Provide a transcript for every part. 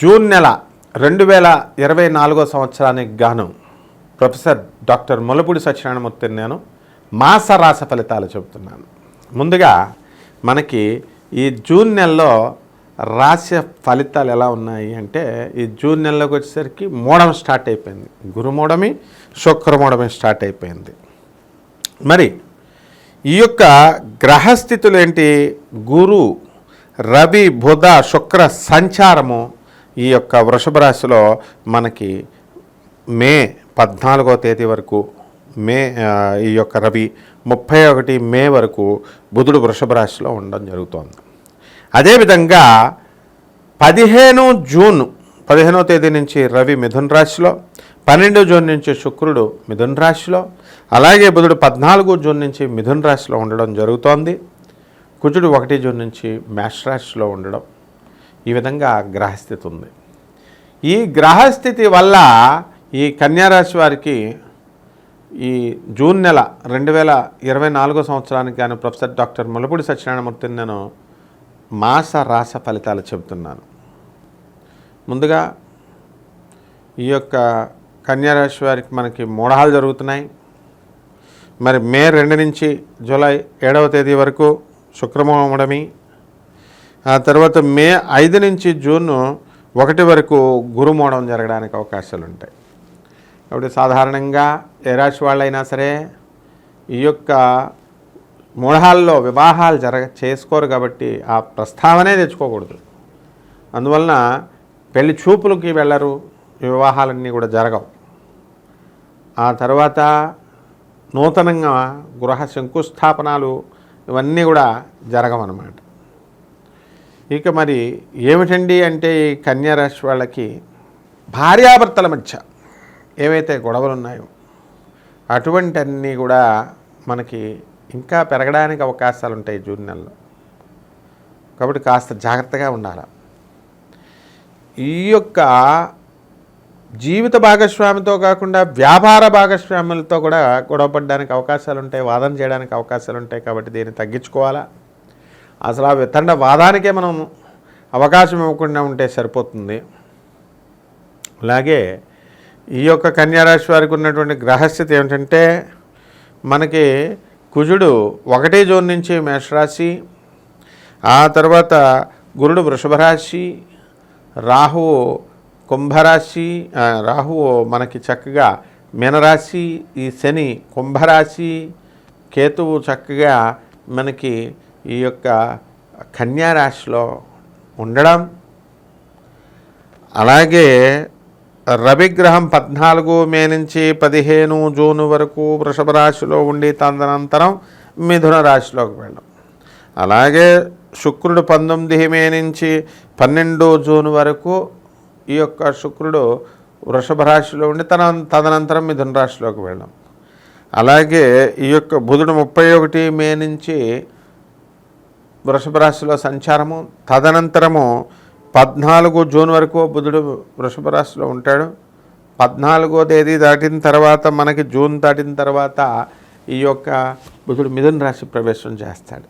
June నెల రెండు వేల ఇరవై నాలుగో సంవత్సరానికి గాను ప్రొఫెసర్ డాక్టర్ ములపూడి సత్యనారాయణమూర్తి నేను మాస రాస ఫలితాలు చెబుతున్నాను. ముందుగా మనకి ఈ జూన్ నెలలో రాశి ఫలితాలు ఎలా ఉన్నాయి అంటే ఈ జూన్ నెలలోకి వచ్చేసరికి మూడం స్టార్ట్ అయిపోయింది. గురుమూడమి శుక్రమూడమి స్టార్ట్ అయిపోయింది. మరి ఈ యొక్క గ్రహస్థితులు ఏంటి? గురు రవి బుధ శుక్ర సంచారము ఈ యొక్క వృషభ రాశిలో మనకి మే పద్నాలుగో తేదీ వరకు మే ఈ యొక్క రవి ముప్పై ఒకటి మే వరకు బుధుడు వృషభ రాశిలో ఉండడం జరుగుతోంది. అదేవిధంగా పదిహేను జూన్ పదిహేనో తేదీ నుంచి రవి మిథున్ రాశిలో పన్నెండు జూన్ నుంచి శుక్రుడు మిథున్ రాశిలో అలాగే బుధుడు పద్నాలుగో జూన్ నుంచి మిథున్ రాశిలో ఉండడం జరుగుతోంది. కుజుడు ఒకటి జూన్ నుంచి మేష రాశిలో ఉండడం ఈ విధంగా గ్రహస్థితి ఉంది. ఈ గ్రహస్థితి వల్ల ఈ కన్యారాశి వారికి ఈ జూన్ నెల రెండు వేల ఇరవై నాలుగో సంవత్సరానికి గాను ప్రొఫెసర్ డాక్టర్ ములపూడి సత్యనారాయణమూర్తిని నేను మాస రాస ఫలితాలు చెబుతున్నాను. ముందుగా ఈ యొక్క కన్యారాశి వారికి మనకి మూఢాలు జరుగుతున్నాయి. మరి మే రెండు నుంచి జూలై ఏడవ తేదీ వరకు శుక్రమోడమి ఆ తర్వాత మే ఐదు నుంచి జూన్ ఒకటి వరకు గురుమోడం జరగడానికి అవకాశాలు ఉంటాయి కాబట్టి సాధారణంగా ఏ రాశి వాళ్ళైనా సరే ఈ యొక్క మూఢాల్లో వివాహాలు జరగ చేసుకోరు కాబట్టి ఆ ప్రస్తావనే తెచ్చుకోకూడదు. అందువలన పెళ్ళి చూపులకి వెళ్ళరు ఈ వివాహాలన్నీ కూడా జరగవు. ఆ తర్వాత నూతనంగా గృహ శంకుస్థాపనాలు ఇవన్నీ కూడా జరగవన్నమాట. ఇక మరి ఏమిటండి అంటే ఈ కన్యారాశి వాళ్ళకి భార్యాభర్తల మధ్య ఏవైతే గొడవలు ఉన్నాయో అటువంటి అన్నీ కూడా మనకి ఇంకా పెరగడానికి అవకాశాలు ఉంటాయి జూన్ నెలలో. కాబట్టి కాస్త జాగ్రత్తగా ఉండాలి. ఈ యొక్క జీవిత భాగస్వామితో కాకుండా వ్యాపార భాగస్వాములతో కూడా గొడవపడడానికి అవకాశాలు ఉంటాయి వాదన చేయడానికి అవకాశాలు ఉంటాయి కాబట్టి దీన్ని తగ్గించుకోవాలా? అసలు ఆ వితండ వాదానికే మనం అవకాశం ఇవ్వకుండా ఉంటే సరిపోతుంది. అలాగే ఈ యొక్క కన్యారాశి వారికి ఉన్నటువంటి గ్రహస్థితి ఏమిటంటే మనకి కుజుడు ఒకటి జూన్ నుంచి మేషరాశి ఆ తర్వాత గురుడు వృషభరాశి రాహువు కుంభరాశి రాహువు మనకి చక్కగా మీనరాశి ఈ శని కుంభరాశి కేతువు చక్కగా మనకి ఈ యొక్క కన్యా రాశిలో ఉండడం అలాగే రవిగ్రహం పద్నాలుగు మే నుంచి పదిహేను జూన్ వరకు వృషభ రాశిలో ఉండి తదనంతరం మిథున రాశిలోకి వెళ్ళడం. అలాగే శుక్రుడు పంతొమ్మిది మే నుంచి పన్నెండు జూన్ వరకు ఈ యొక్క శుక్రుడు వృషభ రాశిలో ఉండి తన తదనంతరం మిథున రాశిలోకి వెళ్ళడం. అలాగే ఈ యొక్క బుధుడు ముప్పై ఒకటి మే నుంచి వృషభ రాశిలో సంచారము. తదనంతరము పద్నాలుగో జూన్ వరకు బుధుడు వృషభ రాశిలో ఉంటాడు. పద్నాలుగో తేదీ దాటిన తర్వాత మనకి జూన్ దాటిన తర్వాత ఈ యొక్క బుధుడు మిథున రాశి ప్రవేశం చేస్తాడు.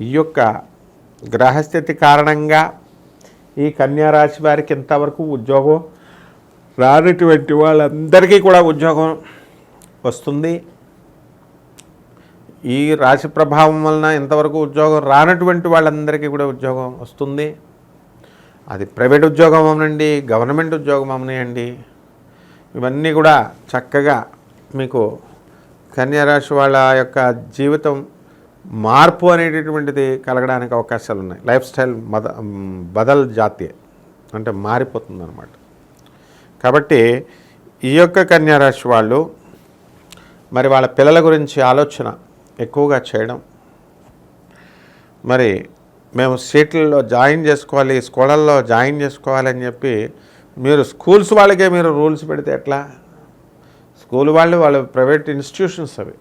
ఈ యొక్క గ్రహస్థితి కారణంగా ఈ కన్యా రాశి వారికి ఇంతవరకు ఉద్యోగం రానటువంటి వాళ్ళందరికీ కూడా ఉద్యోగం వస్తుంది. ఈ రాశి ప్రభావం వలన ఇంతవరకు ఉద్యోగం రానటువంటి వాళ్ళందరికీ కూడా ఉద్యోగం వస్తుంది. అది ప్రైవేట్ ఉద్యోగం అవనండి గవర్నమెంట్ ఉద్యోగం అవనియండి ఇవన్నీ కూడా చక్కగా మీకు కన్యారాశి వాళ్ళ యొక్క జీవితం మార్పు అనేటటువంటిది కలగడానికి అవకాశాలు ఉన్నాయి. లైఫ్ స్టైల్ మద బదల్ జాతీయ అంటే మారిపోతుంది అనమాట కాబట్టి ఈ యొక్క కన్యారాశి వాళ్ళు మరి వాళ్ళ పిల్లల గురించి ఆలోచన ఎక్కువగా చేయడం. మరి మేము సీట్లలో జాయిన్ చేసుకోవాలి స్కూళ్ళల్లో జాయిన్ చేసుకోవాలని చెప్పి మీరు స్కూల్స్ వాళ్ళకే మీరు రూల్స్ పెడితే ఎట్లా? స్కూల్ వాళ్ళు వాళ్ళ ప్రైవేట్ ఇన్స్టిట్యూషన్స్ అవి.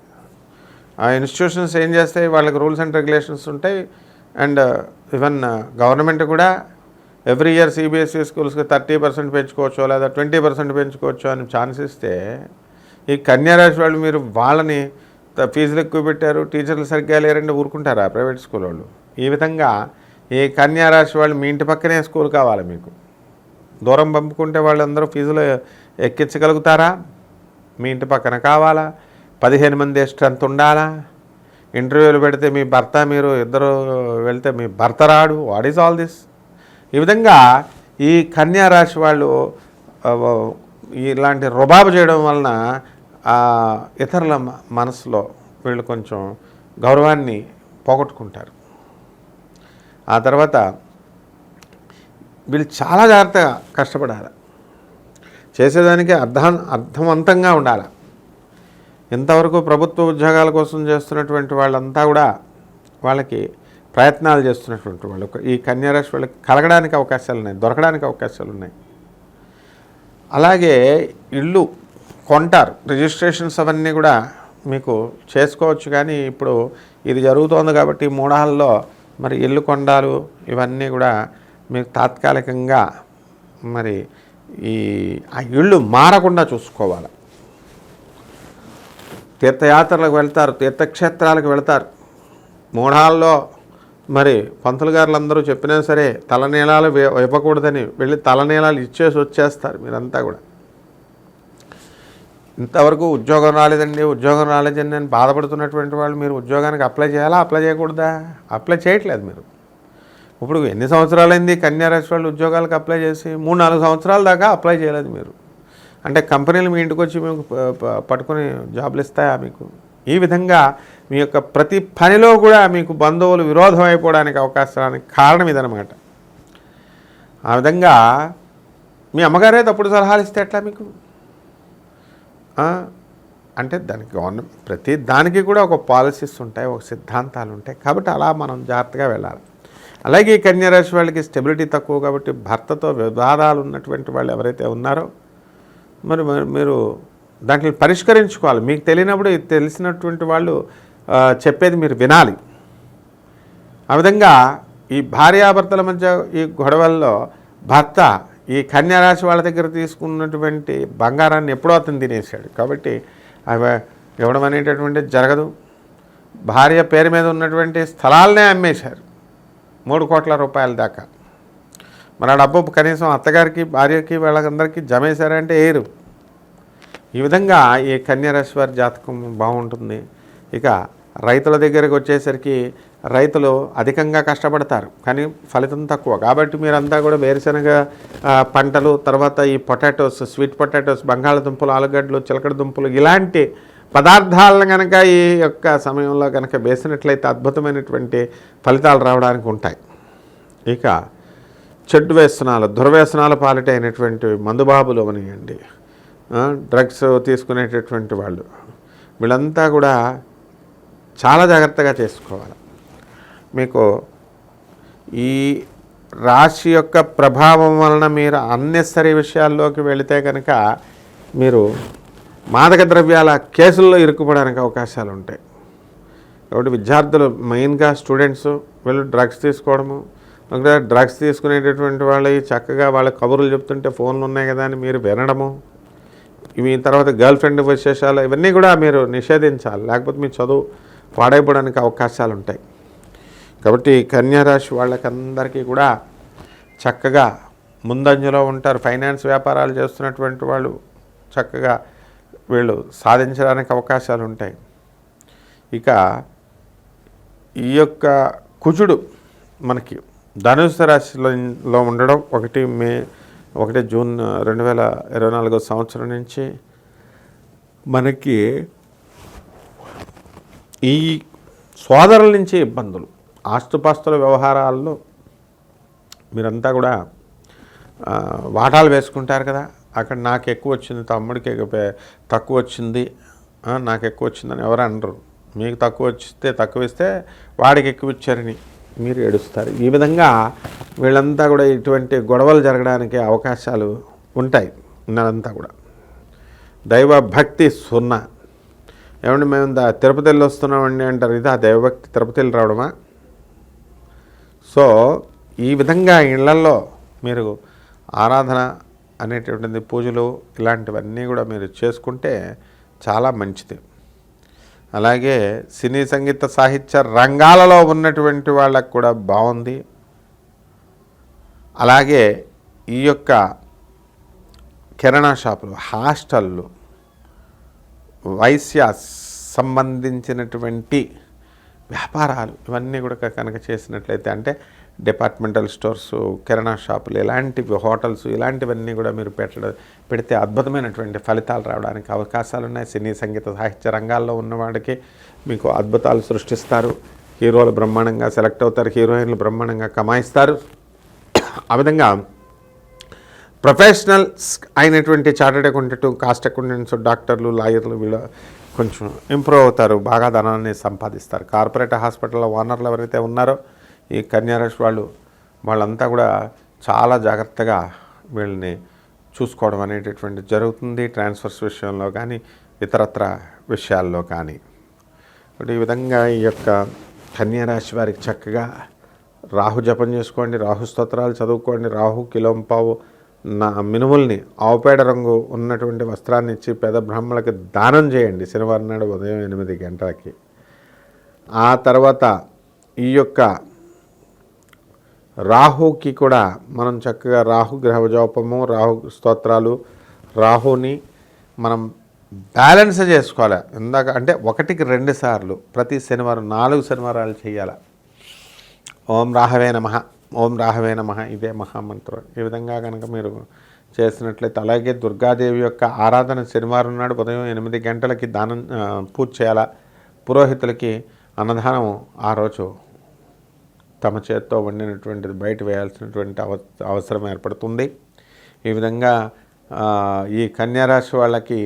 ఆ ఇన్స్టిట్యూషన్స్ ఏం చేస్తాయి? వాళ్ళకి రూల్స్ అండ్ రెగ్యులేషన్స్ ఉంటాయి. అండ్ ఈవెన్ గవర్నమెంట్ కూడా ఎవ్రీ ఇయర్ సిబిఎస్ఈ స్కూల్స్కి థర్టీ పర్సెంట్ పెంచుకోవచ్చు లేదా ట్వంటీ పర్సెంట్ పెంచుకోవచ్చు అని ఛాన్స్ ఇస్తే ఈ కన్యారాశి వాళ్ళు మీరు వాళ్ళని ఫీజులు ఎక్కువ పెట్టారు టీచర్లు సరిగ్గా లేరంటే ఊరుకుంటారా ప్రైవేట్ స్కూల్ వాళ్ళు ఈ విధంగా ఈ కన్యారాశి వాళ్ళు మీ ఇంటి పక్కనే స్కూల్ కావాలి మీకు. దూరం పంపుకుంటే వాళ్ళందరూ ఫీజులు ఎక్కించగలుగుతారా? మీ ఇంటి పక్కన కావాలా? పదిహేను మంది స్ట్రెంత్ ఉండాలా? ఇంటర్వ్యూలు పెడితే మీ భర్త మీరు ఇద్దరు వెళ్తే మీ భర్త రాడు. What is all this? ఈ విధంగా ఈ కన్యా రాశి వాళ్ళు ఇలాంటి రుబాబు చేయడం వలన ఇతరుల మనసులో వీళ్ళు కొంచెం గౌరవాన్ని పోగొట్టుకుంటారు. ఆ తర్వాత వీళ్ళు చాలా జాగ్రత్తగా కష్టపడాలి. చేసేదానికి అర్థం అర్థవంతంగా ఉండాలి. ఇంతవరకు ప్రభుత్వ ఉద్యోగాల కోసం చేస్తున్నటువంటి వాళ్ళంతా కూడా వాళ్ళకి ప్రయత్నాలు చేస్తున్నటువంటి వాళ్ళు. ఈ కన్యారాశి వాళ్ళకి కలగడానికి అవకాశాలు ఉన్నాయి దొరకడానికి అవకాశాలు ఉన్నాయి. అలాగే ఇల్లు కొంటారు. రిజిస్ట్రేషన్స్ అవన్నీ కూడా మీకు చేసుకోవచ్చు కానీ ఇప్పుడు ఇది జరుగుతోంది కాబట్టి మూడాల్లో మరి ఇల్లు కొండాలు ఇవన్నీ కూడా మీకు తాత్కాలికంగా మరి ఈ ఆ ఇళ్ళు మారకుండా చూసుకోవాలి. తీర్థయాత్రలకు వెళ్తారు తీర్థక్షేత్రాలకు వెళ్తారు. మూఢాల్లో మరి పంతులు గారులందరూ చెప్పినా సరే తలనీలాలు ఇవ్వకూడదని వెళ్ళి తలనీలాలు ఇచ్చేసి వచ్చేస్తారు మీరంతా కూడా. ఇంతవరకు ఉద్యోగం రాలేదండి ఉద్యోగం రాలేదండి అని బాధపడుతున్నటువంటి వాళ్ళు మీరు ఉద్యోగానికి అప్లై చేయాలా? అప్లై చేయకూడదా? అప్లై చేయట్లేదు మీరు. ఇప్పుడు ఎన్ని సంవత్సరాలైంది కన్యారాశి వాళ్ళు ఉద్యోగాలకు అప్లై చేసి మూడు నాలుగు సంవత్సరాల దాకా అప్లై చేయలేదు మీరు. అంటే కంపెనీలు మీ ఇంటికి వచ్చి మీకు పట్టుకుని జాబ్లు ఇస్తాయా మీకు? ఈ విధంగా మీ యొక్క ప్రతి పనిలో కూడా మీకు బంధువులు విరోధం అయిపోవడానికి అవకాశానికి కారణం ఇదనమాట ఆ విధంగా మీ అమ్మగారే తప్పుడు సలహాలు ఇస్తే ఎట్లా మీకు? అంటే దానికి గవర్నమెంట్ ప్రతి దానికి కూడా ఒక పాలసీస్ ఉంటాయి ఒక సిద్ధాంతాలు ఉంటాయి. కాబట్టి అలా మనం జాగ్రత్తగా వెళ్ళాలి. అలాగే ఈ కన్యారాశి వాళ్ళకి స్టెబిలిటీ తక్కువ కాబట్టి భర్తతో వివాదాలు ఉన్నటువంటి వాళ్ళు ఎవరైతే ఉన్నారో మరి మరి మీరు దాంట్లో పరిష్కరించుకోవాలి. మీకు తెలియనప్పుడు తెలిసినటువంటి వాళ్ళు చెప్పేది మీరు వినాలి. ఆ విధంగా ఈ భార్యాభర్తల మధ్య ఈ గొడవల్లో భర్త ఈ కన్యారాశి వాళ్ళ దగ్గర తీసుకున్నటువంటి బంగారాన్ని ఎప్పుడో అతను తినేసాడు కాబట్టి అవి ఇవ్వడం అనేటటువంటి జరగదు. భార్య పేరు మీద ఉన్నటువంటి స్థలాలనే అమ్మేశారు. మూడు కోట్ల రూపాయల దాకా. మరి ఆ డబ్బు కనీసం అత్తగారికి భార్యకి వాళ్ళందరికీ జమేశారంటే ఏరు. ఈ విధంగా ఈ కన్యారాశి వారి జాతకం బాగుంటుంది. ఇక రైతుల దగ్గరకు వచ్చేసరికి రైతులు అధికంగా కష్టపడతారు కానీ ఫలితం తక్కువ. కాబట్టి మీరంతా కూడా వేరుశనగ పంటలు తర్వాత ఈ పొటాటోస్ స్వీట్ పొటాటోస్ బంగాళదుంపలు ఆలుగడ్డలు చిలకడ దుంపలు ఇలాంటి పదార్థాలను కనుక ఈ యొక్క సమయంలో కనుక వేసినట్లయితే అద్భుతమైనటువంటి ఫలితాలు రావడానికి ఉంటాయి. ఇక చెడ్డు వ్యసనాలు దుర్వ్యసనాల పాలిటైనటువంటి మందుబాబులు అవనియండి. డ్రగ్స్ తీసుకునేటటువంటి వాళ్ళు. వీళ్ళంతా కూడా చాలా జాగ్రత్తగా చేసుకోవాలి. మీకు ఈ రాశి యొక్క ప్రభావం వలన మీరు అన్నెసరీ విషయాల్లోకి వెళితే కనుక మీరు మాదక ద్రవ్యాల కేసుల్లో ఇరుక్కుపోవడానికి అవకాశాలు ఉంటాయి. కాబట్టి విద్యార్థులు మెయిన్గా స్టూడెంట్స్ వీళ్ళు డ్రగ్స్ తీసుకోవడము ఒకటే డ్రగ్స్ తీసుకునేటటువంటి వాళ్ళు చక్కగా వాళ్ళ కబుర్లు చెప్తుంటే ఫోన్లు ఉన్నాయి కదా అని మీరు వినడము ఇవి తర్వాత గర్ల్ ఫ్రెండ్ విశేషాలు ఇవన్నీ కూడా మీరు నిషేధించాలి. లేకపోతే మీ చదువు పాడైపోవడానికి అవకాశాలు ఉంటాయి. కాబట్టి కన్యా రాశి వాళ్ళకందరికీ కూడా చక్కగా ముందంజలో ఉంటారు. ఫైనాన్స్ వ్యాపారాలు చేస్తున్నటువంటి వాళ్ళు చక్కగా వీళ్ళు సాధించడానికి అవకాశాలు ఉంటాయి. ఇక ఈ యొక్క కుజుడు మనకి ధనుసు రాశిలో ఉండడం ఒకటి మే ఒకటి జూన్ రెండు వేల ఇరవై నాలుగో సంవత్సరం నుంచి మనకి ఈ సోదరుల నుంచి ఇబ్బందులు. ఆస్తుపాస్తుల వ్యవహారాల్లో మీరంతా కూడా వాటాలు వేసుకుంటారు కదా. అక్కడ నాకు ఎక్కువ వచ్చింది తమ్ముడికి తక్కువ వచ్చింది నాకు ఎక్కువ వచ్చిందని ఎవరు అనరు. మీకు తక్కువ వచ్చితే తక్కువ ఇస్తే వాడికి ఎక్కువ ఇచ్చారని మీరు ఏడుస్తారు. ఈ విధంగా వీళ్ళంతా కూడా ఇటువంటి గొడవలు జరగడానికి అవకాశాలు ఉంటాయి ఉన్నదంతా కూడా. దైవ భక్తి సున్నా. ఏమంటే మేము దా- తిరుపతి వెళ్ళి వస్తున్నామండి అంటారు. ఇది ఆ దైవభక్తి తిరుపతి వెళ్ళి రావడమా? సో ఈ విధంగా ఇళ్ళల్లో మీరు ఆరాధన అనేటటువంటిది పూజలు ఇలాంటివన్నీ కూడా మీరు చేసుకుంటే చాలా మంచిది. అలాగే సినీ సంగీత సాహిత్య రంగాలలో ఉన్నటువంటి వాళ్ళకు కూడా బాగుంది. అలాగే ఈ యొక్క కిరాణా షాపులు హాస్టళ్ళు వైశ్య సంబంధించినటువంటి వ్యాపారాలు ఇవన్నీ కూడా కనుక చేసినట్లయితే అంటే డిపార్ట్మెంటల్ స్టోర్స్ కిరాణా షాపులు ఇలాంటివి హోటల్స్ ఇలాంటివన్నీ కూడా మీరు పెట్టడం పెడితే అద్భుతమైనటువంటి ఫలితాలు రావడానికి అవకాశాలు ఉన్నాయి. సినీ సంగీత సాహిత్య రంగాల్లో ఉన్నవాడికి మీకు అద్భుతాలు సృష్టిస్తారు. హీరోలు బ్రహ్మాండంగా సెలెక్ట్ అవుతారు. హీరోయిన్లు బ్రహ్మాండంగా కమాయిస్తారు. ఆ విధంగా ప్రొఫెషనల్స్ అయినటువంటి చార్టెడ్ అకౌంటెంట్ కాస్ట్ అకౌంటెంట్స్ డాక్టర్లు లాయర్లు వీళ్ళు కొంచెం ఇంప్రూవ్ అవుతారు బాగా ధనాన్ని సంపాదిస్తారు. కార్పొరేట్ హాస్పిటల్లో ఓనర్లు ఎవరైతే ఉన్నారో ఈ కన్యారాశి వాళ్ళు వాళ్ళంతా కూడా చాలా జాగ్రత్తగా వీళ్ళని చూసుకోవడం అనేటటువంటి జరుగుతుంది. ట్రాన్స్ఫర్స్ విషయంలో కానీ ఇతరత్ర విషయాల్లో కానీ. ఇప్పుడు ఈ విధంగా ఈ యొక్క కన్యారాశి వారికి చక్కగా రాహు జపం చేసుకోండి రాహు స్తోత్రాలు చదువుకోండి రాహు కిలోంపావు నా మినుముల్ని ఆవుపేడ రంగు ఉన్నటువంటి వస్త్రాన్ని ఇచ్చి పేద బ్రాహ్మణులకు దానం చేయండి శనివారం నాడు ఉదయం ఎనిమిది గంటలకి. ఆ తర్వాత ఈ యొక్క రాహుకి కూడా మనం చక్కగా రాహు గ్రహ జోపము రాహు స్తోత్రాలు రాహుని మనం బ్యాలెన్స్ చేసుకోవాలి. ఇందాక అంటే ఒకటికి రెండు సార్లు ప్రతి శనివారం నాలుగు శనివారాలు చేయాలి. ఓం రాహవే నమ. ఓం రాహవే నమ ఇదే మహామంత్రం. ఈ విధంగా కనుక మీరు చేసినట్లయితే అలాగే దుర్గాదేవి యొక్క ఆరాధన శనివారం నాడు ఉదయం ఎనిమిది గంటలకి దానం పూజ చేయాలా? పురోహితులకి అన్నదానం ఆ రోజు తమ చేత్తో వండినటువంటిది బయట వేయాల్సినటువంటి అవ అవసరం ఏర్పడుతుంది. ఈ విధంగా ఈ కన్యారాశి వాళ్ళకి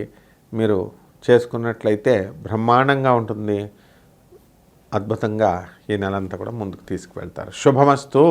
మీరు చేసుకున్నట్లయితే బ్రహ్మాండంగా ఉంటుంది. అద్భుతంగా ఈ నెలంతా కూడా ముందుకు తీసుకువెళ్తారు. శుభమస్తు.